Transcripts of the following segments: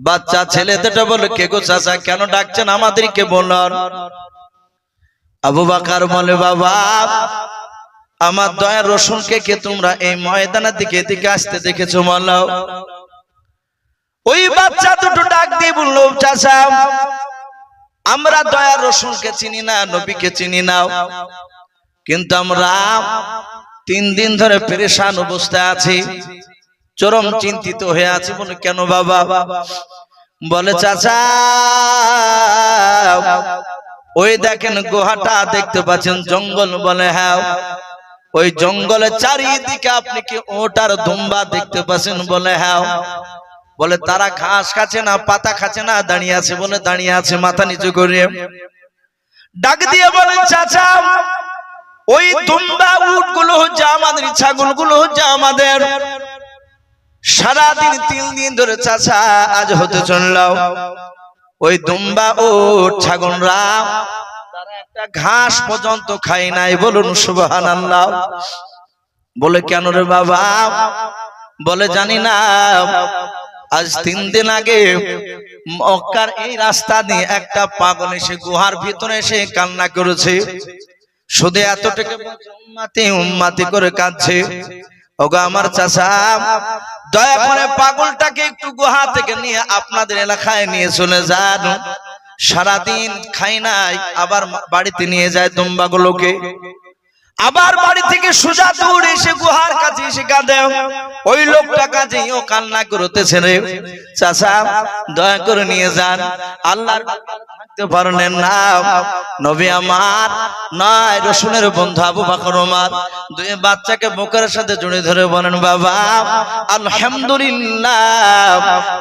বাচ্চা ছেলে দুটো বলে, কে গো চাচা, কেন ডাকছেন আমাদেরকে বলুন? আবু বাকার বলে, বাবা, আমার দয়ার রসুনকে কে তোমরা এই ময়দানের দিকে, এদিকে আসতে দেখেছ বলো? ওই বাচ্চা দুটো ডাক দিয়ে বলল, চাচা, আমরা দয়ার রসুনকে চিনি না, নবীকে চিনি না। কিন্তু আমরা তিন দিন ধরে পেরেশান অবস্থায় আছি। চরম চিন্তিত হয়ে আছি বলে কেন বাবা? বলে চাচা ওই দেখেন গোহাটা দেখতে পাচ্ছেন জঙ্গল বলে হ্যাঁ। ওই জঙ্গলের চারিদিকে আপনি কি ওটার দুম্বা দেখতে পাচ্ছেন বলে হ্যাঁ। বলে তারা ঘাস খাচ্ছে না পাতা খাচ্ছে না দাঁড়িয়ে আছে বলে দাঁড়িয়ে আছে মাথা নিচু করে। ডাক দিয়ে বলেন চাচা ওই দুম্বা উটগুলো হচ্ছে আমাদের ছাগলগুলো হচ্ছে আমাদের। সারাদিন তিন দিন ধরে চাচা আজ হতে চললাম ওই দুম্বা ও তারা একটা ঘাস পর্যন্ত খাই নাই, বলুন সুবাহান বলে, কেন রে বাবা? বলে, জানি না। আজ তিন দিন আগে মক্কার এই রাস্তা দিয়ে একটা পাগল এসে গুহার ভিতরে এসে কান্না করেছে। শুধু এতটুকু উম্মাতি উম্মাতি করে কাঁদছে। ওগো আমার চাচা, দয়া করে পাগলটাকে একটু গুহা থেকে নিয়ে আপনাদের এলাকায় নিয়ে চলে যান। সারাদিন খাই নাই, আবার বাড়িতে নিয়ে যায় দুম্বাগুলোকে। আবার বাড়ি থেকে সোজা দৌড়ে এসে গুহার কাছে এসে কাঁদে। ওই লোকটা কাজে ও কান্না করতেছে রে। চাচা, দয়া করে নিয়ে যান। আল্লাহর আমার রসুনের বন্ধু আবু দুই বাচ্চাকে বুকের সাথে ধরে বলেন, বাবা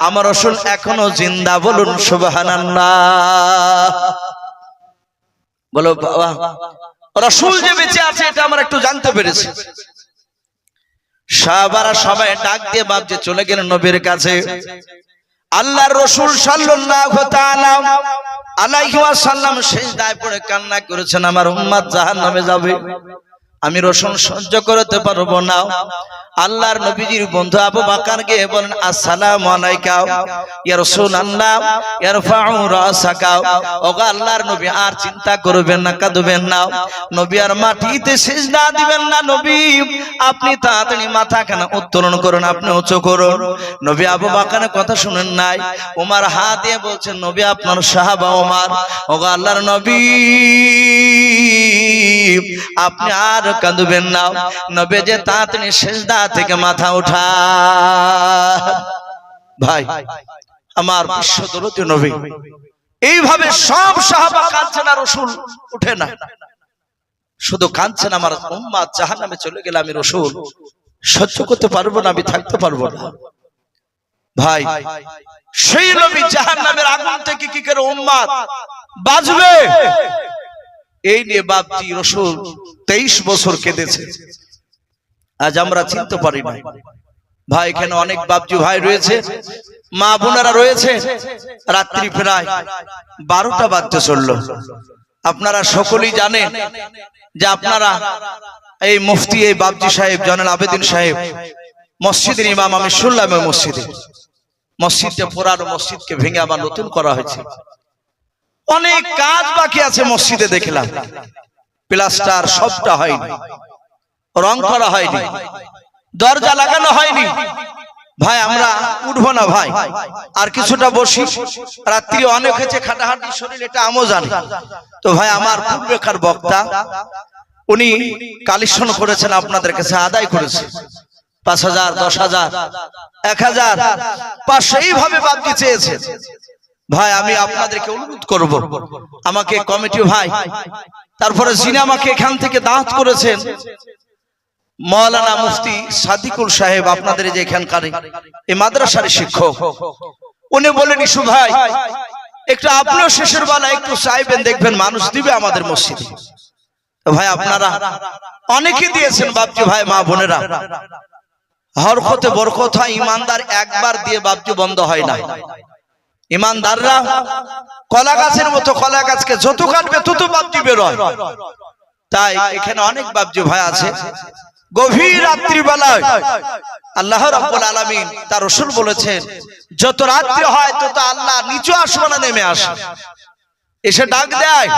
আমার রসুল এখনও জিন্দা, বলুন, সুবহানাল্লাহ। বলো, বাবা রসুল যে বেঁচে আছে, এটা আমরা একটু জানতে পেরেছি। সাহাবারা সবাই ডাক দিয়ে বাপ যে চলে গেলেন নবীর কাছে। আল্লাহর রসুল সাল্লাল্লাহু তাআলা আলাইহি ওয়াসাল্লাম সিজদায় পড়ে কান্না করেছেন, আমার উম্মত জাহান্নামে যাবে। আমি রসুন সহ্য করতে পারব না। আল্লাহর নবীজির বন্ধু আবু বাকার গিয়ে বলেন, আসসালামু আলাইকা ইয়া রাসূলুল্লাহ ইরফাউ রাসাকা। ওগো আল্লাহর নবী, আর চিন্তা করবেন না, কাঁদবেন না। নবী আর মাটিতে সিজদা দিবেন না, নবী। আপনি তাড়াতাড়ি মাথা খানা উত্তোলন করুন, আপনি উঁচু করুন। নবী আবু বাকারের কথা শুনেন নাই। ওমার হাত দিয়ে বলছেন, নবী, আপনার সাহাবা ওমার ওগো আল্লাহর নবী। আপনি আর কাঁদবেন না। নবে যে তাড়াতাড়ি সেজদা থেকে মাথা উঠা ভাই, আমার বিশ্বদরতি নবী। এইভাবে সব সাহাবা কাঁদছেন আর রসুল উঠে না। শুধু কাঁদছেন আমার উম্মাদ জাহান্নামে চলে গেলে আমি রসুল। সহ্য করতে পারব না, আমি থাকতে পারব না। ভাই, সেই নবী জাহান্নামের আগুন থেকে কি করে উম্মাদ বাজবে এই নিয়ে বাপজি রসুল তেইশ বছর কেঁদেছে। আজ আমরা চিনতে পারি না। ভাই এখানে অনেক বাপজি ভাই রয়েছে? মা বোনেরা রয়েছে? রাত্রি প্রায় বারোটা বাজতে চলল। আপনারা সকলেই জানেন যে আপনারা এই মুফতি, এই বাপজি সাহেব জনাল আবেদিন সাহেব, মসজিদের ইমাম আমি শুনলাম মসজিদে। মসজিদটা পুরানো মসজিদকে ভেঙে আবার নতুন করা হয়েছে। অনেক কাজ বাকি আছে মসজিদে দেখলাম। প্লাস্টার সবটা হয়নি। রং করা হয়নি। দরজা লাগানো হয়নি। ভাই আমরা উঠবো না ভাই। আর কিছুটা বসি। রাত্রি অনেক হয়েছে খাটাহাটি শরীর এটা আমও জানি তো ভাই আমার পূর্বেকার বক্তা উনি কালেকশন করেছেন আপনাদের কাছে আদায় করেছে। পাঁচ হাজার দশ হাজার এক হাজার পাঁচশো এইভাবে বাদ চেয়েছে। ভাই, আমি আপনাদেরকে অনুরোধ করব। আমাকে কমিটি ভাই, তারপরে যিনি আমাকে এখান থেকে দাঁত করেছেন, মৌলানা মুফতি সাদিকুল সাহেব, আপনাদের যে এখানকার এই মাদ্রাসার শিক্ষক, উনি বলেন, ইসু ভাই, একটু আপনিও শেষের বেলা একটু চাইবেন দেখবেন মানুষ দিবে আমাদের মসজিদে। ভাই, আপনারা অনেকে দিয়েছেন, বাপজি ভাই, মা বোনেরা। হরকতে বরকত হয়, ইমানদার একবার দিয়ে বাপজি বন্ধ হয় না। ইমানদাররা কলা গাছের মতো কলা গাছকে যত কাটবে তত বাপজি বেরোয়। তাই এখানে অনেক বাপজি ভাই আছে। গভীর রাত্রিবেলায় আল্লাহ রাব্বুল আলামিন তার রসুল বলেছেন, যত রাত্রি হয় তত আল্লাহ নিচু আসমানে নেমে আসে। এসে ডাক দেয়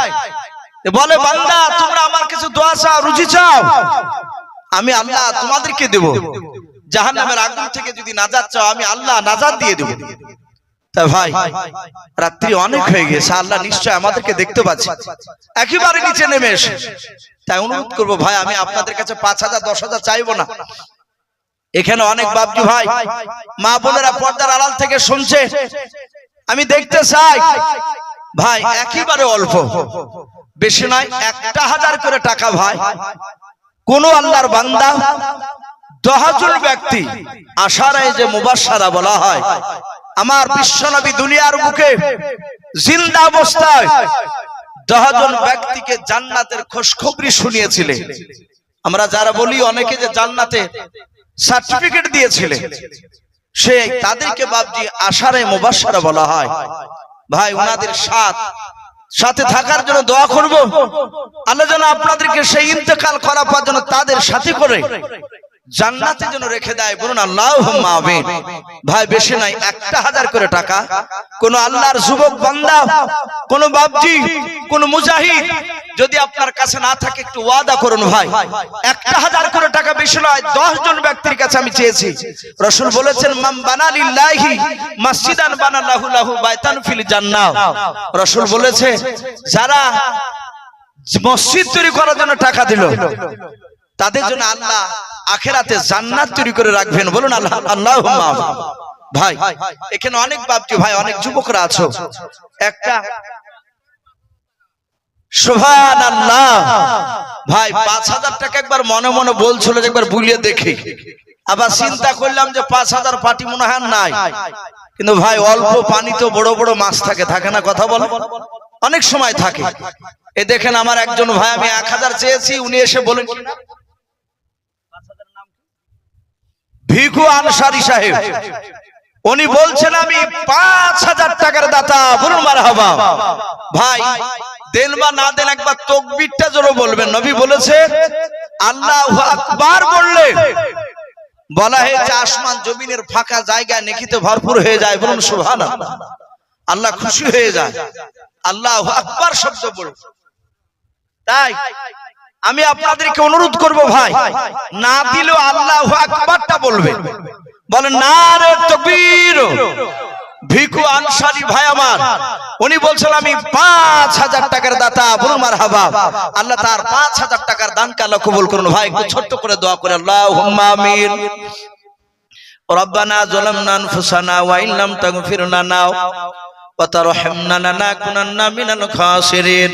বলে, বান্দা, তোমরা আমার কিছু দোয়া চাও, রুজি চাও? আমি আল্লাহ তোমাদেরকে দেব। জাহান্নামের আগুন থেকে যদি নাজাত চাও, আমি আল্লাহ নাজাত দিয়ে দেব। ভাই, রাত্রি অনেক হয়ে গেছে, আল্লাহ নিশ্চয় আমাদেরকে দেখতে পাচ্ছে। একেবারে নিচে নেমে এসে। তাই অনুরোধ করব ভাই, আমি আপনাদের কাছে পাঁচ হাজার, দশ হাজার চাইব না। এখানে অনেক বাবজি ভাই, মা বোনেরা পর্দার আড়াল থেকে শুনছে। আমি দেখতে চাই। ভাই, একেবারে অল্প। বেশি নয়, একটা হাজার করে টাকা ভাই। কোন আল্লাহর বান্দা দহাজুল ব্যক্তি আশারায় যে মুবাসারা বলা হয় আমার বিশ্বনবী দুনিয়ার বুকে জিন্দা অবস্থায় দহজন ব্যক্তিকে জান্নাতের খোঁজখবরি শুনিয়েছিলেন আমরা যারা বলি, অনেকে যে জান্নাতে সার্টিফিকেট দিয়েছিলেন সে তাদেরকে বাবজি আশারে মুবাসারা বলা হয়। ভাই ওনাদের সাথ, সাথে থাকার জন্য দোয়া করব। আল্লাহ যেন আপনাদেরকে সেই ইন্তেকাল করা পর যেন তাদের সাথে করে। জান্নাতে যেন রেখে দেয়, বলুন আল্লাহ ভাই, বেশি নাই, একটা হাজার করে টাকা। কোন আল্লাহর যুবক বান্দা, কোন বাবজি কোন মুজাহিদ, যদি আপনার কাছে না থাকে, একটু ওয়াদা করুন ভাই। একটা হাজার করে টাকা বেশি নয় দশ জন ব্যক্তির কাছে আমি চেয়েছি। রসুল বলেছেন মাম বানালিল্লাহি মসজিদান বানাল্লাহু লাহু বাইতান ফিল জান্নাহ। রসুল বলেছে, যারা মসজিদ তৈরি করার জন্য টাকা দিল তাদের জন্য আল্লাহ আখেরাতে জান্নাত তৈরি করে রাখবেন বলুন আল্লাহ আল্লাহ। ভাই এখানে অনেক বাপজি ভাই অনেক যুবকরা আছো। একটা আল্লাহ ভাই পাঁচ হাজার টাকা একবার মনে মনে বলছিল যে একবার বুলিয়ে দেখি। আবার চিন্তা করলাম যে পাঁচ হাজার পাটি মনে হয় নাই। কিন্তু ভাই অল্প পানিতে বড় বড় মাছ থাকে থাকে না কথা বলো? অনেক সময় থাকে। এ দেখেন আমার একজন ভাই আমি এক হাজার চেয়েছি উনি এসে বলেন ভিখু আনসারি সাহেব, উনি বলছেন আমি পাঁচ হাজার টাকার দাতা, বলুন মার হবা ভাই, দেন বা না দেন একবার তকবিরটা জোরে বলবেন। নবী বলেছে, আল্লাহ আকবার বললে, বলা হয়েছে আসমান জমিনের ফাঁকা জায়গা নেকিতে ভরপুর হয়ে যায়, বলুন সুভান আল্লাহ খুশি হয়ে যায়। আল্লাহ আকবার শব্দ বল তাই আমি আপনাদেরকে অনুরোধ করব ভাই, না দিল আল্লাহ আকবারটা বলবে। বলে না রে তকবীর। ভিকু আনসারি ভাই আমার, উনি বলছেন, আমি পাঁচ হাজার টাকার দাতা, বলুন মার হাবা আল্লাহ তার পাঁচ হাজার টাকার দানকে আল্লাহ কবুল করুন। ভাই, একটু ছোট্ট করে দোয়া করে আল্লাহ আমিন। রব্বানা জলামনা আনফুসানা ওয়া ইল্লাম তাগফির লানা ওয়া তারহামনা লানাকুনান্না মিনাল খাসিরিন।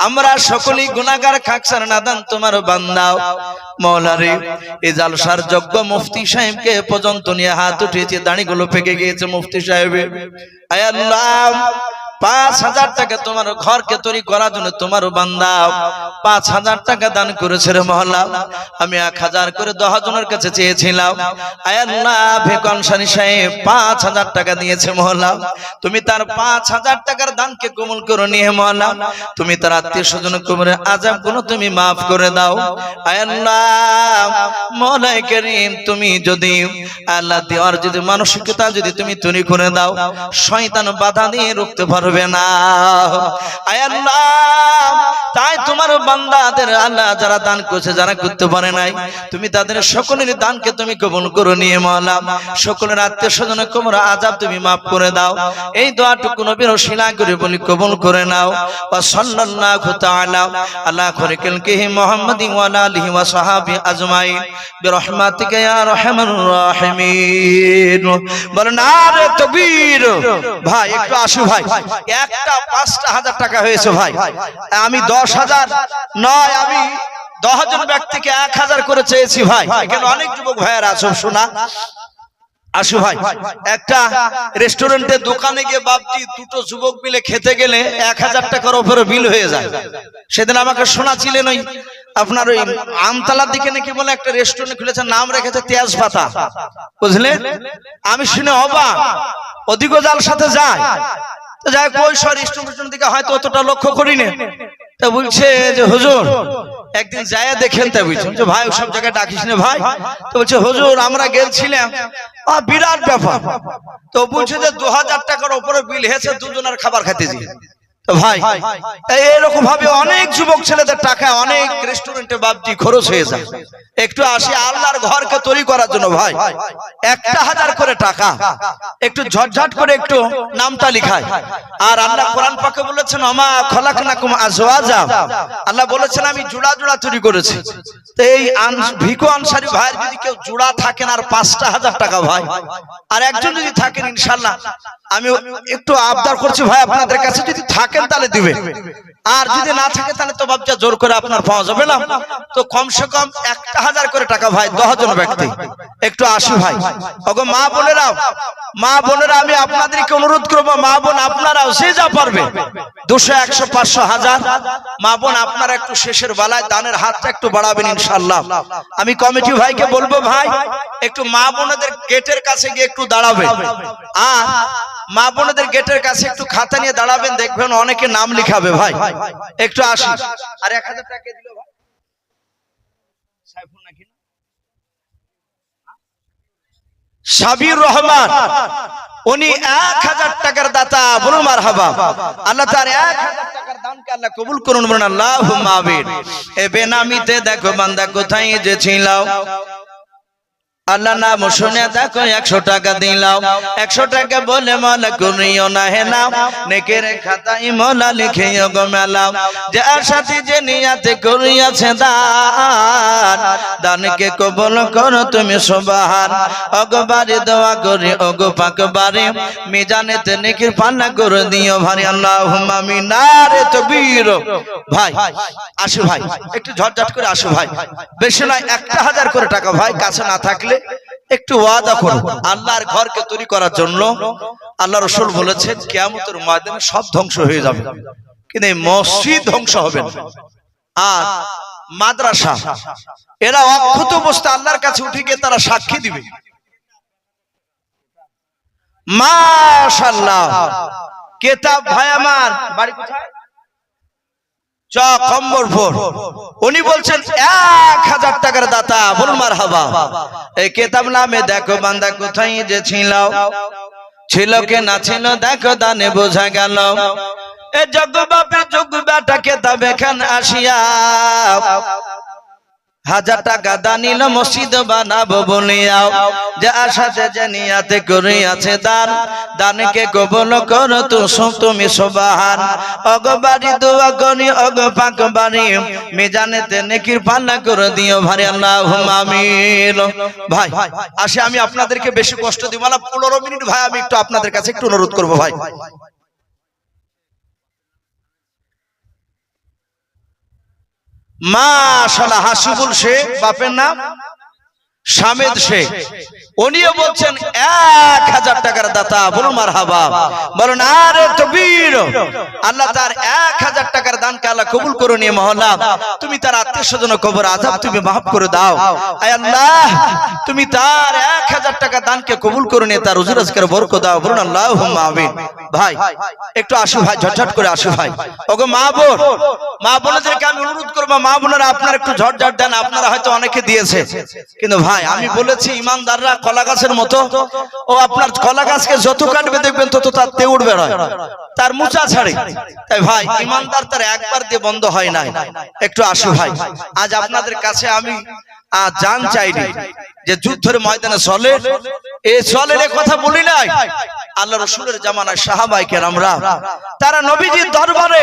আমরা সকলেই গুনাগার খাকসার নাদান তোমার বান্দাও মৌলারে, এই জালসার যজ্ঞ মুফতি সাহেবকে পর্যন্ত নিয়ে হাত উঠিয়েছে দাঁড়িগুলো পেকে গিয়েছে মুফতি সাহেবের আয় আল্লাহ পাঁচ হাজার টাকা তোমার ঘরকে তৈরি করার জন্য তোমার বান্দা। পাঁচ হাজার টাকা দান করেছে রে মহল্লা। আমি এক হাজার করে দশ জনের কাছে চেয়েছিলাম। পাঁচ হাজার টাকা দিয়েছে মহল্লা। তুমি তার পাঁচ হাজার টাকার দানকে কমল করে নিয়ে মহল্লা। তুমি তার আত্মীয় স্বজন কবরে আজাবগুলো তুমি মাফ করে দাও। আয়াল্লাহ তুমি যদি আল্লাহ দেওয়ার যদি মানসিকতা যদি তুমি তৈরি করে দাও, শয়তান বাধা দিয়ে রুখতে পারবে না। আল্লাহ, তাই তোমার বান্দাদের আল্লাহ যারা দান করছে, যারা করতে পারে নাই, তুমি তাদের সকলের দানকে তুমি কবুল করে নিয়ে মহলা সকলের আত্মীয় স্বজন কোমর আজাব তুমি মাফ করে দাও। এই দোয়াটুকু নবীর শিলা করে বলি কবুল করে নাও। বা সাল্লাল্লাহু তাআলা আলা খরিকিলকিহি মুহাম্মাদিন ওয়া আলা আলিহি ওয়া সাহাবি আজমাইন। বিরহমাতিকা ইয়া আরহামার রাহিমিন। বলেন, আরে তাকবীর, ভাই, একটু আসু ভাই। একটা পাঁচটা হাজার টাকা হয়েছে ভাই। আমি দশ হাজার নয় আমি দশ জন ব্যক্তিকে এক হাজার করে চেয়েছি ভাই। এখানে অনেক যুবক ভাইয়ার আছো শোনা। আসু ভাই। একটা রেস্টুরেন্টে দোকানে গিয়ে বাপটি দুটো যুবক মিলে খেতে গেলে এক হাজার টাকার উপরে বিল হয়ে যায়। সেদিন আমাকে শোনাছিলেন ওই আপনার ওই আমতলার দিকে নাকি বলে একটা রেস্টুরেন্ট খুলেছে নাম রেখেছে তেজ পাতা বুঝলেন আমি শুনে অবা অধিক জাল সাথে যায়। যাই হোক, ওই সব রেস্টুরেন্ট দিকে হয়তো অতটা লক্ষ্য করিনি। তা বলছে যে হুজুর একদিন যায় দেখেন তা বলছেন যে ভাই সব জায়গায় ডাকিস না ভাই। তো বলছে হুজুর আমরা গেছিলাম বিরাট ব্যাপার। তো বলছে যে দু হাজার টাকার উপরে বিল হয়েছে দুজনের খাবার খাইতেছি। তো ভাই এরকম ভাবে অনেক যুবক ছেলেদের টাকা অনেক রেস্টুরেন্টে বাপটি খরচ হয়ে যায়। একটু আসি আল্লাহর ঘরকে তৈরি করার জন্য ভাই। একটা হাজার করে টাকা। একটু ঝটঝট করে একটু নামটা লিখায় আর আল্লাহ কোরআন পাকে বলেছেন আমা খলাকনাকুম আজওয়াজা। আল্লাহ বলেছেন আমি জোড়া জোড়া তৈরি করেছি। তো এই আন- ভিকু আনসারি ভাইয়ের যদি কেউ জোড়া থাকেন আর পাঁচটা হাজার টাকা ভাই আর একজন যদি থাকেন ইনশাল্লাহ আমি একটু আবদার করছি ভাই আপনাদের কাছে, যদি থাকেন তাহলে দিবে। আর যদি না থাকে তাহলে তো বাবজা জোর করে আপনার পাওয়া যাবে না। তো কমসে কম একটা হাজার করে টাকা ভাই, দশ জন ব্যক্তি। একটু আসি ভাই। ওগো মা বোনেরাও, মা বোনেরা, আমি আপনাদেরকে অনুরোধ করব, মা বোন আপনারাও সে যা পারবে। দুশো, একশো, পাঁচশো, হাজার। মা বোন আপনারা একটু শেষের বেলায় দানের হাতটা একটু বাড়াবেন ইনশাল্লাহ আমি কমিটি ভাইকে বলব ভাই, একটু মা বোনেদের গেটের কাছে গিয়ে একটু দাঁড়াবেন আর মা বোনেদের গেটের কাছে একটু খাতা নিয়ে দাঁড়াবেন দেখবেন অনেকে নাম লিখাবে ভাই। একটু আসি। আর এক হাজার টাকা দিল ভাই? সাইফুল নাকি সাবির রহমান উনি এক হাজার টাকার দাতা বলুন মার হাবা আল্লাহ তার এক হাজার টাকার দানকে আল্লাহ কবুল করুন বলুন আল্লাহ মাবির এ বেনামিতে দেখো বান্দা কোথায় যে ছিল আল্লাহ নাম শুনে দেখো, একশো টাকা দিলাম। একশো টাকা বলে মলা করিও না। হে নাম নেকের খাতাই মলা লিখে গো মেলাম যার সাথে যে নিয়াতে করিয়াছে দান, দানকে কবল করো তুমি সবাহার অগবারে দোয়া করি অগো পাক বারে মিজানেতে নেকির পান্না করে দিও ভারি। আল্লাহ হুমামি নারে তকবীর। ভাই, আসো ভাই, একটু ঝটঝট করে আসো ভাই। বেশি নয়, একটা হাজার করে টাকা ভাই, কাছে না থাকলে একটু ওয়াদা করো আল্লাহর ঘরকে তৈরি করার জন্য আল্লাহ রসুল বলেছেন, কেয়ামতের ময়দানে সব ধ্বংস হয়ে যাবে। কিন্তু মসজিদ ধ্বংস হবে না। আর মাদ্রাসা, এরা অক্ষত অবস্থা আল্লাহর কাছে উঠে গিয়ে তারা সাক্ষী দিবে। মাশাল্লাহ কেতাব ভাই আমার, বাড়ি কোথায়? চ কম্বরপুর উনি বলছেন, এক হাজার টাকার দাতা বলুন মার হাবা এই কেতাব নামে, দেখো বান্দা, কোথায় যে ছিল ছিল কে না ছিল, দেখো দানে বোঝা গেল। এ জগ বাপে যোগ বেটা কেতাব এখানে আসিয়া হাজার টাকা দানিল মসজিদ বানাবো বলিয়াও যে আশাতে যে নিয়াতে করিয়াছে দান। দানকে কবল করো তো তুমি সবাহান। অগবাড়ি দোয়া করি, অগ পাক বাড়ি। মেজানেতে নেকির পাল্লা করে দিও ভারি আল্লাহ আমিন। ভাই, আসে আমি আপনাদেরকে বেশি কষ্ট দিব না। পনেরো মিনিট ভাই, আমি একটু আপনাদের কাছে একটু অনুরোধ করব ভাই। মাশাল্লাহ হাসিবুল শেখ বাপের নাম? সামেদ শেখ। উনিও বলছেন এক হাজার টাকার দাতা বলুন মার হাবা বলুন আরে তবির আল্লাহ তার এক হাজার টাকার দানকে আল্লাহ কবুল করে নিয়ে মহল্লা। তুমি তার আত্মীয় স্বজন কবর আজাব তুমি মাফ করে দাও। আয় আল্লাহ তুমি তার এক হাজার টাকা দানকে কবুল করে নিয়ে তার রুজি রোজগার বরক দাও। বলুন আল্লাহ আমিন। ভাই একটু আসু ভাই ঝটঝট করে আসু ভাই। ওগো মা বোন মা বোনদেরকে আমি অনুরোধ করব মা বোনেরা আপনারা একটু ঝটঝট দেন আপনারা হয়তো অনেকে দিয়েছে। কিন্তু ভাই আমি বলেছি ইমানদাররা কলা গাছের মতো। ও আপনার কলা গাছকে যত কাটবে দেখবেন তত তার তে উঠবে না। তার মুচা ছাড়ে। তাই ভাই ইমানদার তার একবার দিয়ে বন্ধ হয় নাই। একটু আসু ভাই। আজ আপনাদের কাছে আমি আহ, জান চাইনি যে যুদ্ধের ময়দানে চলে। এ চলের কথা বলি নাই। আল্লাহ রসুলের জামানায় সাহাবাই আমরা তারা নবীজির দরবারে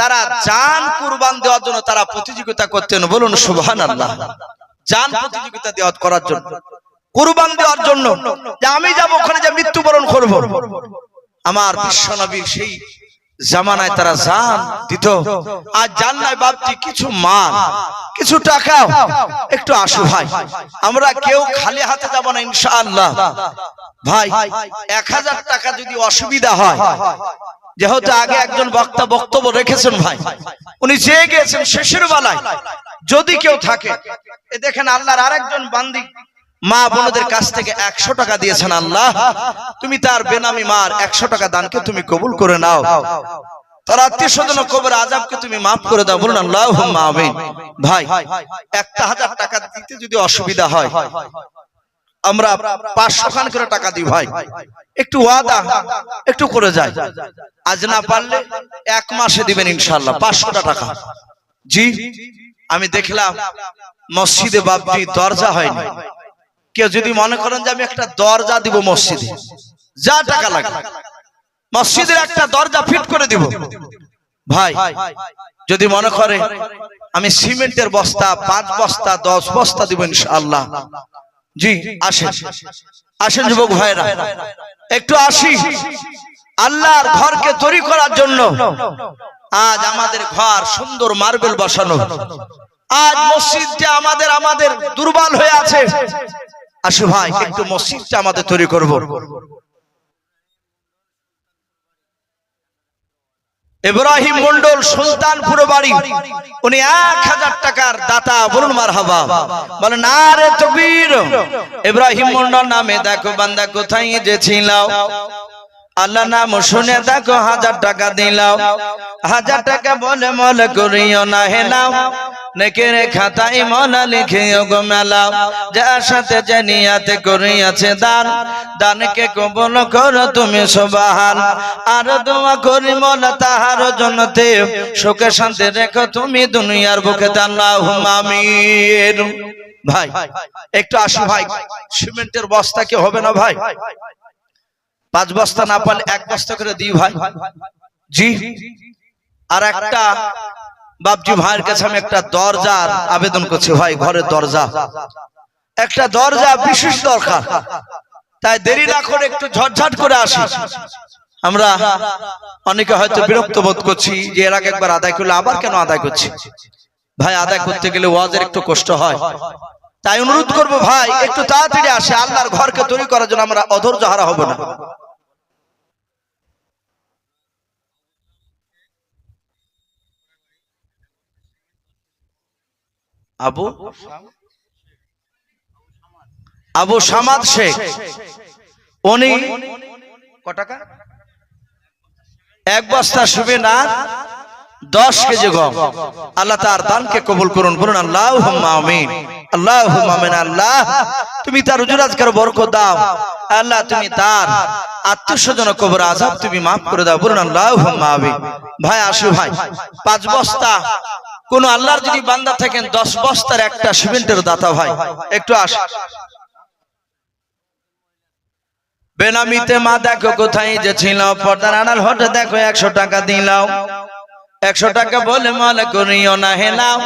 তারা জান কুরবান দেওয়ার জন্য তারা প্রতিযোগিতা করতেন। বলুন সুবহান আল্লাহ জান প্রতিযোগিতা দেওয়া করার জন্য। কুরবান দেওয়ার জন্য যে আমি যাব, ওখানে যে মৃত্যুবরণ করব। আমার বিশ্ব নবীর সেই জামানায় তারা জান দিত। আর জান নাই বাপটি কিছু মান কিছু টাকা একটু আসু ভাই। আমরা কেউ খালি হাতে যাব না ইনশাআল্লাহ। ভাই, এক হাজার টাকা যদি অসুবিধা হয়, যেহেতু আগে একজন বক্তা বক্তব্য রেখেছেন ভাই, উনি চেয়ে গেছেন শেষের বেলায়, যদি কেউ থাকে, এ দেখেন আল্লাহর আরেকজন বান্দি মা বোনদের কাছ থেকে একশো টাকা দিয়েছেন আল্লাহ। তুমি তার বেনামি মার একশো টাকা দানকে তুমি কবুল করে নাও। তার আত্মীয় স্বজন কবর আজাবকে তুমি মাফ করে দাও। বলুন আল্লাহ ভাই, একটা হাজার টাকা দিতে যদি অসুবিধা হয়, আমরা পাঁচশো খান করে টাকা দিই ভাই। একটু ওয়াদা, একটু করে যাই। আজ না পারলে এক মাসে দিবেন ইনশাল্লাহ পাঁচশোটা টাকা। জি, আমি দেখলাম মসজিদে বাবজি দরজা হয়নি। কেউ যদি মনে করেন যে আমি একটা দরজা দিব মসজিদে, যা টাকা লাগে, মসজিদের একটা দরজা ফিট করে দিব। ভাই, যদি মনে করে আমি সিমেন্টের বস্তা, পাঁচ বস্তা, দশ বস্তা দিব ইনশাআল্লাহ। জি, আসেন। আসেন যুবক ভাইরা একটু আসি। আল্লাহর ঘরকে তৈরি করার জন্য আজ আমাদের ঘর সুন্দর মার্বেল বসানো। আজ মসজিদটা আমাদের আমাদের দুর্বল হয়ে আছে। আসু ভাই একটু মসজিদটা আমাদের তৈরি করব। ইব্রাহিম মন্ডল সুলতানপুর বাড়ি। উনি এক হাজার টাকার দাতা বলুন মার হাবা বলেন আরে তকবীর ইব্রাহিম মন্ডল নামে দেখো বান্দা কোথায় যে ছিল আল্লাহ নাম শুনে দেখো হাজার টাকা দিলাও হাজার টাকা বলে মলে করিও না হেলাও নেকের খাতাই মনা লিখে গো মেলাও যার সাথে যে নিয়াতে করিয়াছে দান, দানকে কবল করো তুমি সবাহান। আর দোয়া করি মলা তাহার জন্যতে, সুখে শান্তি রেখো তুমি দুনিয়ার বুকে আল্লাহ আমিন। ভাই, একটু আসু ভাই, সিমেন্টের বস্তা কি হবে না ভাই? পাঁচ বস্তা না পারলে এক বস্তা করে দিই ভাই। জি, আর একটা বাপজি ভাইয়ের কাছে আমি একটা দরজার আবেদন করছি, ভাই, ঘরের দরজা। একটা দরজা বিশেষ দরকার। তাই দেরি না করে একটু ঝটঝট করে আসি। আমরা অনেকে হয়তো বিরক্ত বোধ করছি যে এর আগে একবার আদায় করলে আবার কেন আদায় করছি? ভাই, আদায় করতে গেলে ওয়াজের একটু কষ্ট হয়। তাই অনুরোধ করব, ভাই, একটু তাড়াতাড়ি আসে, আল্লাহর ঘরকে তৈরি করার জন্য আমরা অধৈর্য হারা হব না। আবু? আবু সামাদ শেখ। উনি ক টাকা? এক বস্তা শুবে না দশ কেজি গম। আল্লাহ তার দানকে কবুল করুন বলুন আল্লাহ আমিন। আল্লাহ আমিন আল্লাহ। তুমি তার উজুরাজকার বরকত দাও। আল্লাহ তুমি তার আত্মীয় স্বজন কবর আজাব তুমি মাফ করে দাও। বলুন আল্লাহ আমিন। ভাই আসু ভাই। পাঁচ বস্তা কোন আল্লাহর যদি বান্দা থাকেন, দশ বস্তার একটা সিমেন্টের দাতা ভাই। একটু আস। বেনামিতে মা দেখো কোথায় যে ছিল, পর্দার আনাল হটে দেখো একশো টাকা দিলাও। একশো টাকা বলে মনে করিও না হেলাও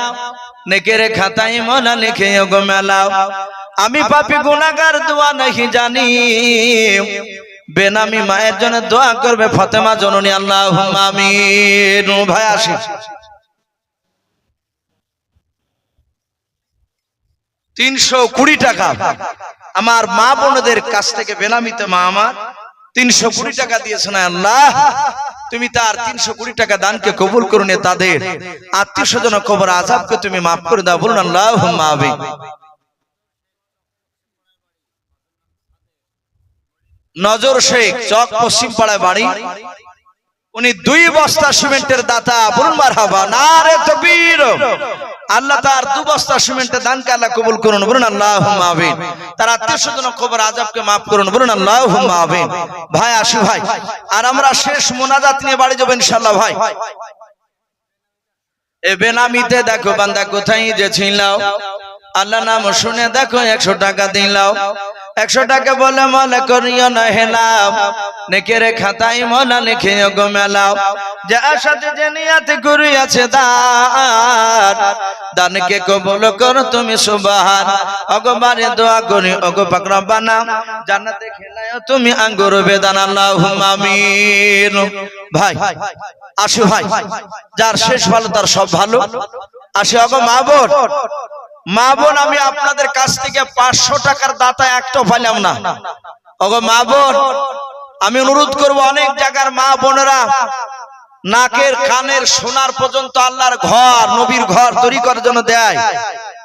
নেকেরে খাতাই মনা লিখে গো মেলাও। আমি পাপি গুনাগার দোয়া নাহি জানি। বেনামি মায়ের জন্য দোয়া করবে ফতেমা জননী আল্লাহ আমিন। ভাই আসি। তিনশো কুড়ি টাকা। আমার মা বোনদের কাছ থেকে বেনামিতে মা আমার তিনশো কুড়ি টাকা দিয়েছেন। আল্লাহ, তুমি তার তিনশো কুড়ি টাকা দানকে কবুল করুন তাদের। আত্মীয় স্বজন কবর আজাবকে তুমি মাফ করে দাও। বলুন আল্লাহ নজর শেখ, চক পশ্চিম পাড়ায় বাড়ি। উনি দুই বস্তা সিমেন্টের দাতা। বলুন মার হাবা না রে তকবীর। আল্লাহ তার দু বস্তা সিমেন্টের দানকে আল্লাহ কবুল করুন, বলুন আল্লাহ আমিন। তার আত্মীয় স্বজন খবর আজাবকে মাফ করুন, বলুন আল্লাহ আমিন। ভাই, আসি ভাই। আর আমরা শেষ মোনাজাত নিয়ে বাড়ি যাব ইনশাল্লাহ ভাই। এ বেনামিতে দেখো বান্দা কোথায় যে ছিলাও আল্লাহ নাম শুনে দেখো একশো টাকা দিলাও। একশো টাকা বলে মনে করিও না হেলাও নেকেরে খাতাই মনা লিখে গো মেলাও। যে আশাতে যে নিয়াতে করিয়াছে দান। দানকে কবল কর তুমি সুবাহান। অগবারে দোয়া করি, অগ পাকরা বানা জান্নাতে খেলায় তুমি আঙ্গুর বেদান আল্লাহ আমিন। ভাই, আসু ভাই। যার শেষ ভালো, তার সব ভালো। আসি অগ মা বোন। মা বোন, আমি আপনাদের কাছ থেকে পাঁচশো টাকার দাতা একটা পাইলাম না। ওগো মা বোন, আমি অনুরোধ করব অনেক জায়গার মা বোনেরা নাকের, কানের, সোনার পর্যন্ত আল্লাহর ঘর, নবীর ঘর তৈরি করার জন্য দেয়।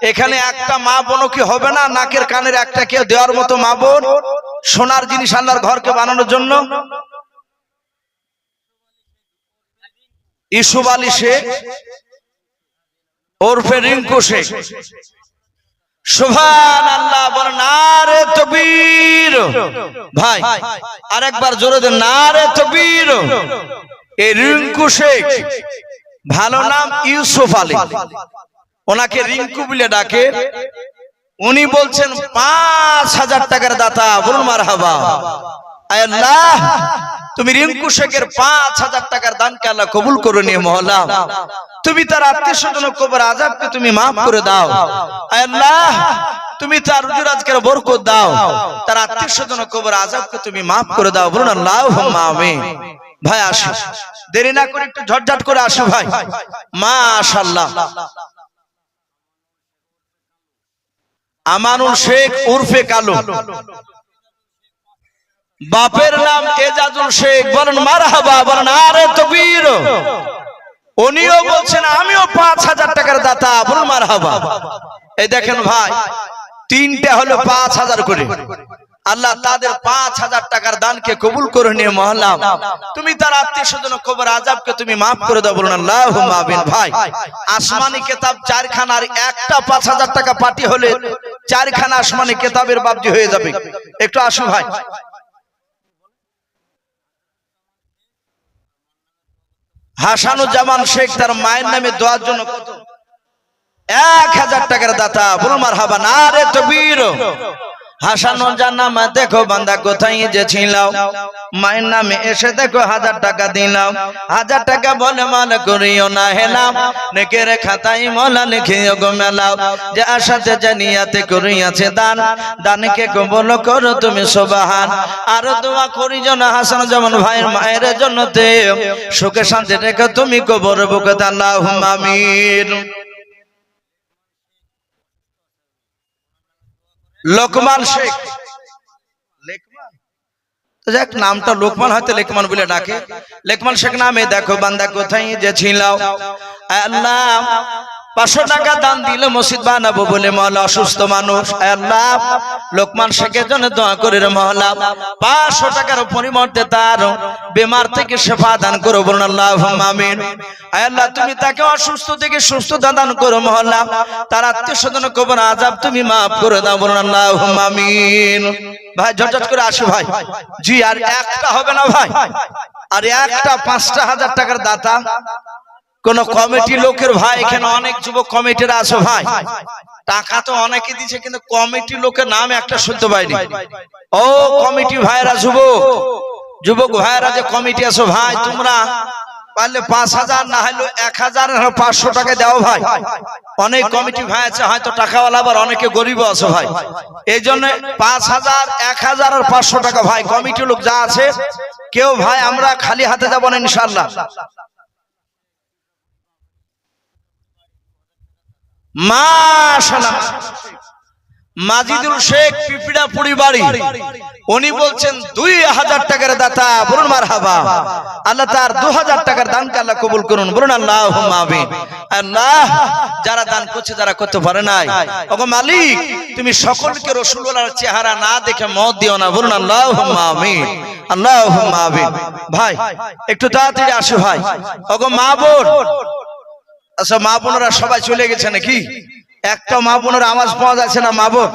এখানে একটা মা বোনও কি হবে না? নাকের, কানের একটা কেউ দেওয়ার মতো মা বোন? সোনার জিনিস আল্লাহর ঘরকে বানানোর জন্য? ইসুব আলী শেখ ওরফে রিঙ্কু শেখ। সুভান আল্লাহ বল নারে তকবীর। ভাই, আরেকবার জোরে দেন, নারে তকবীর। এই রিঙ্কু শেখ, ভালো নাম ইউসুফ আলী। ওনাকে রিঙ্কু বলে ডাকে। উনি বলছেন, পাঁচ হাজার টাকার দাতা, বলুন মার হাবা আল্লাহ, তুমি রিঙ্কু শেখের পাঁচ হাজার টাকার দানকে আল্লাহ কবুল করে নিয়ে মহল্লা তুমি তার আত্মীয় স্বজন কবর আজাবকে তুমি মাফ করে দাও। আল্লাহ, তুমি তার রুজুর আজকের বরকত দাও। তার আত্মীয় স্বজন কবর আজাবকে তুমি মাফ করে দাও। বলুন আল্লাহ আমিন। ভাই, আসো। দেরি না করে একটু ঝটঝট করে আসো ভাই। মা মাশাআল্লাহ। আমানুল শেখ উর্ফে কালো। বাপের নাম এজাজুল শেখ। বলেন, মারহাবা, বলেন, আরে তকবীর। উনিও বলছেন, আমিও পাঁচ হাজার টাকার দাতা, বলুন মারহাবা। এই দেখেন ভাই, তিনটা হলো পাঁচ হাজার করে। আল্লাহ তাদের পাঁচ হাজার টাকার দানকে কবুল করে নিয়ে মহল্লা তুমি তার আত্মীয় স্বজন কবর আজাবকে তুমি মাফ করে দাও, বলুন আল্লাহ মাবিন ভাই, আসমানি কেতাব চারখানা আর একটা পাঁচ হাজার টাকা পার্টি হলে চারখানা আসমানি কেতাবের বাবজি হয়ে যাবে। একটু আসুন ভাই। হাসানুজ্জামান শেখ তার মায়ের নামে দোয়ার জন্য এক হাজার টাকার দাতা, বলুন মার হাবা না রে হাসানুল জান্নামা দেখো বান্দা কোথায় যে ছিলাম মায়ের নামে এসে দেখো হাজার টাকা দিলাম। হাজার টাকা বলে মাল করিও না হেলাম নেকের খাতাই মলা লিখিও গো মেলাও। যে আশাতে জানিয়াতে করিয়াছে দান। দানকে কবল করো তুমি সোবাহান। আরও দোয়া করি জন হাসান যেমন ভাইয়ের মায়ের জন্য তে সুখে শান্তি রেখে তুমি কবর বুকে আল্লাহ আমিন। লোকমান শেখ। নামটা লোকমান হয়তো লেকমান বলে ডাকে। লেকমান শেখ নামে, দেখো বান্দা কোথায় যে ছিল আল্লাহ পাঁচশো টাকা দান দিলে মসজিদ বানাবো বলে মহলা অসুস্থ মানুষ। আল্লাহ, লোকমান শেখের জন্য দোয়া করে মহলা পাঁচশো টাকার পরিবর্তে তার, বেমার থেকে সেফা দান করো বলুন আল্লাহ আল্লাহ, তুমি তাকে অসুস্থ থেকে সুস্থতা দান করো মহল্লা। তার আত্মীয় স্বজন কবর আজাব তুমি মাফ করে দাও বলুন আল্লাহ আমিন। ভাই, ঝটঝট করে আসো ভাই। জি, আর একটা হবে না ভাই। আর একটা পাঁচটা হাজার টাকার দাতা। কোন কমিটি লোকের ভাই এখানে অনেক যুবক কমিটির আছো ভাই। টাকা তো অনেকে দিচ্ছে কিন্তু কমিটি লোকের নাম একটা শুনতে পাইনি। ও কমিটি ভাইরা যুবক। যুবক ভাইরা যে কমিটি আছো ভাই তোমরা পারলে পাঁচ হাজার না হলে এক হাজার পাঁচশো টাকা দাও ভাই। অনেক কমিটি ভাই আছে হয়তো টাকাওয়ালা আবার অনেকে গরিব আছে ভাই। এই জন্য পাঁচ হাজার এক হাজার আর পাঁচশো টাকা ভাই। কমিটি লোক যা আছে কেউ ভাই আমরা খালি হাতে যাব না ইনশাল্লাহ মাশাআল্লাহ। মাজিদুল শেখ পিপিড়া পুরি বাড়ি উনি বলছেন, দুই হাজার টাকার দাতা, বলুন মার হাবা আল্লাহ তার দু হাজার টাকার দানকে আল্লাহ কবুল করুন, বলুন আল্লাহ আল্লাহ, যারা দান করছে, যারা করতে পারে নাই। ওগো মালিক, তুমি সকলকে রসুলের চেহারা না দেখে মত দিও না, বলুন আল্লাহ আমিন। আল্লাহ আমিন। ভাই, একটু তাড়াতাড়ি আসো, ভাই। ওগো মা বোন আচ্ছা মা বোনেরা সবাই চলে গেছে নাকি? একটা মা বোনের আওয়াজ পাওয়া যাচ্ছে না মা বোন?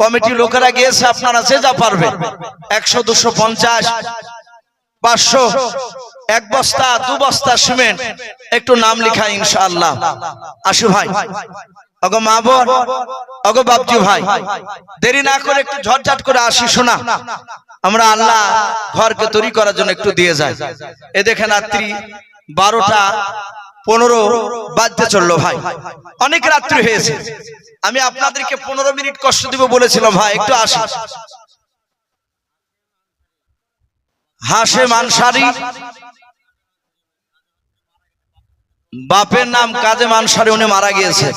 কমিটি লোকেরা গিয়েছে আপনারা যে যা পারবে। একশো দুশো পঞ্চাশ পাঁচশো এক বস্তা দু বস্তা সিমেন্ট। একটু নাম লিখা ইনশাআল্লাহ। আসু ভাই অগো মা বোন অগো বাপজি ভাই দেরি না করে একটু ঝটঝট করে আসি শোনা। আমরা আল্লাহ ঘরকে তৈরি করার জন্য একটু দিয়ে যাই। এ দেখেন রাত্রি বারোটা পনেরো বাজতে চলল ভাই। অনেক রাত্রি হয়েছে। আমি আপনাদেরকে পনেরো মিনিট কষ্ট দিব বলেছিলাম, ভাই, একটু আসি। হাসে মানসারি বাপের নাম কাজে মানসারি উনি মারা গিয়েছে।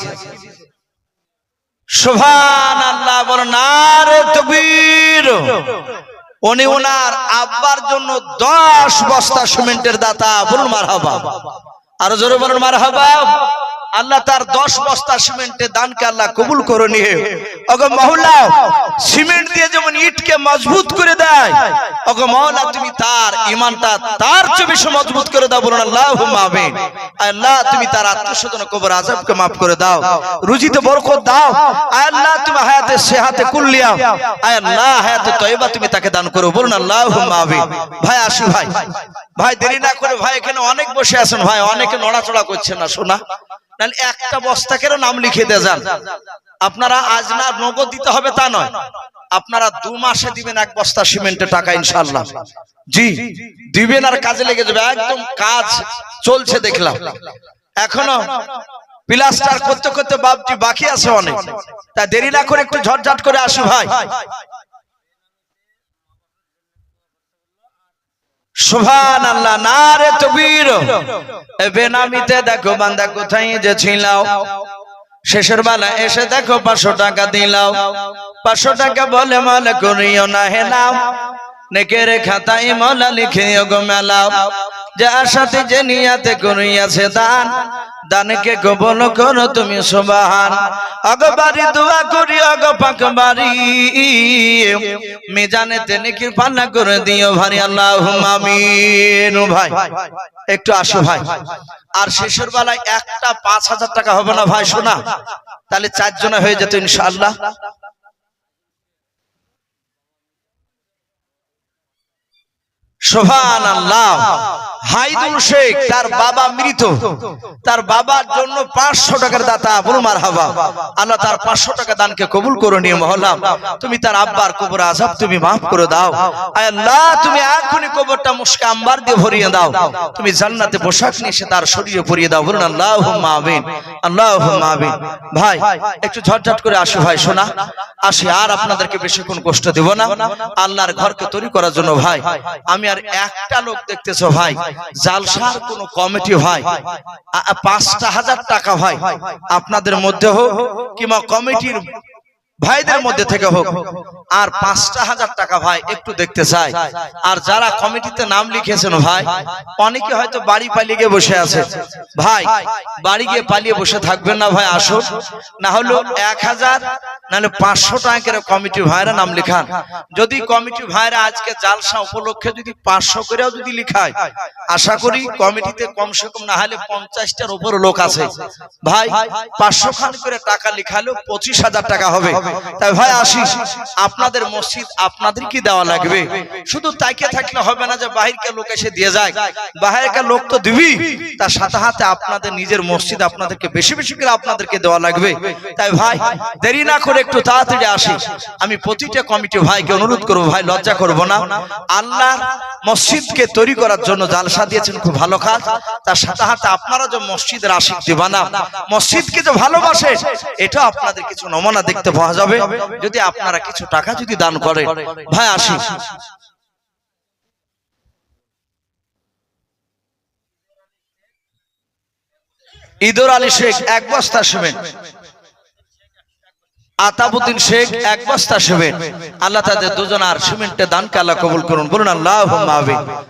উনি আব্বার জন্য দশ বস্তা সিমেন্টের দাতা, বলুন মার হাবা আরও জোরে বলুন মার আল্লাহ তার দশ বস্তা সিমেন্টের দানকে আল্লাহ কবুল করে নিয়ে। অগ মহল্লা ইটকে মজবুত করে দেয়। ওগো মহল্লা তুমি তার ইমানটা তার চেয়ে বেশি মজবুত করে দাও, বলুন আল্লাহ আমিন। আল্লাহ, তুমি তার আত্মস্বজন কবর আজাবকে মাফ করে দাও। রুজিতে বরকত দাও। আল্লাহ, তুমি হায়াতে সেহাতে কুল্লিয়া আল্লাহ, হায়াতে তয়বা তুমি তাকে দান করো, বলুন আল্লাহ আমিন। ভাই, আসি ভাই। ভাই, দেরি না করে ভাই, এখানে অনেক বসে আছেন ভাই, অনেকে নড়াচড়া করছেন না, শোনা। নাহলে একটা বস্তাকেরও নাম লিখে দিয়ে যান। আপনারা আজ না নগদ দিতে হবে তা নয়। আপনারা দু মাসে দিবেন এক বস্তা সিমেন্টের টাকা ইনশাল্লাহ জি, দিবেন আর কাজে লেগে যাবে। একদম কাজ চলছে দেখলাম। এখনও প্লাস্টার করতে করতে বাপটি বাকি আছে অনেক। তা দেরি না করে একটু ঝটঝট করে আসি ভাই। সুভান আল্লাহ না রে তবির বেনামিতে দেখো বান্দা কোথায় যে ছিলাও শেষের বেলা এসে দেখো পাঁচশো টাকা দিলাও পাঁচশো টাকা বলে মনে করিও না হে নাও নেকের খাতায় মলা লিখিও গো মেলাও। যে আশাতে যে নিয়াতে করিয়াছে দান, দানকে কবল করো তুমি অগবারি দোয়া করি অগ করে দিও ভারি আল্লাহ ভাই, একটু আসো ভাই। আর শেষের বেলায় একটা পাঁচ হাজার টাকা হবে না ভাই, শোনা। তাহলে চারজনে হয়ে যেত ইনশাআল্লাহ। সোহান আল্লাহ হাইদুল শেখ তার বাবা মৃত। তার বাবার জন্য পাঁচশো টাকার দাতা বলুন মার হাবা আল্লাহ তার পাঁচশো টাকা দানকে কবুল করে নিয়ে মহল্লাম। তুমি তার আব্বার কবর আজাব তুমি মাফ করে দাও। আল্লাহ তুমি এখনই কবরটা মুশকে আম্বার দিয়ে ভরিয়ে দাও। তুমি জান্নাতে পোশাক নিয়ে এসে তার শরীরে পরিয়ে দাও। বলুন আল্লাহ আমিন আল্লাহ আমিন। ভাই একটু ঝটঝট করে আসো ভাই শোনা। আসি আর আপনাদেরকে বেশিক্ষণ কষ্ট দেব না। আল্লাহর ঘরকে তৈরি করার জন্য ভাই আমি আর একটা লোক দেখতেছো ভাই, জালসার কোন কমিটি আ- পাঁচটা হাজার টাকা ভাই আপনাদের মধ্যে হোক কিংবা কমিটির ভাইদের মধ্যে থেকে হোক আর পাঁচটা হাজার টাকা ভাই একটু দেখতে চাই। আর যারা কমিটিতে নাম লিখেছেন ভাই অনেকে হয়তো বাড়ি পালিয়ে গিয়ে বসে আছে। ভাই বাড়ি গিয়ে পালিয়ে বসে থাকবেন না ভাই আসুন। না হলো এক হাজার নাহলে পাঁচশো টাকা করে কমিটি ভাইরা নাম লিখান। যদি কমিটি ভাইরা আজকে জালসা উপলক্ষে যদি পাঁচশো করেও যদি লিখায় আশা করি কমিটিতে কমসে কম না হলে পঞ্চাশটার উপর লোক আছে। ভাই পাঁচশো খান করে টাকা লিখালেও পঁচিশ হাজার টাকা হবে। তাই ভাই আসিস আপনাদের মসজিদ আপনাদের কি দেওয়া লাগবে। শুধু তাইকে থাকলে হবে না যে বাহিরকে লোক এসে দিয়ে যায়। বাহিরকে লোক তো দিবি, তার সাথে হাতে আপনাদের নিজের মসজিদ আপনাদেরকে বেশি বেশি করে আপনাদেরকে দেওয়া লাগবে। তাই ভাই, দেরি না করে একটু তাড়াতাড়ি আসিস আমি প্রতিটা কমিটি ভাইকে অনুরোধ করব, ভাই লজ্জা করব না। আল্লাহ মসজিদকে তৈরি করার জন্য জালসা দিয়েছেন, খুব ভালো কাজ। তার সাথে হাতে আপনারা যে মসজিদের আশিক দিবানা, মসজিদকে যে ভালোবাসে এটা আপনাদের কিছু নমুনা দেখতে পাওয়া যাবে যদি আপনারা কিছু টাকা যদি দান করেন। ভাই আসি। ইদর আলী শেখ এক বস্তা সিমেন্ট আতাবুদ্দিন শেখ এক বস্তা সিমেন্ট আল্লাহ তাদের দুজনার সিমেন্টে দানকে আল্লাহ কবুল করুন। বলুন আল্লাহ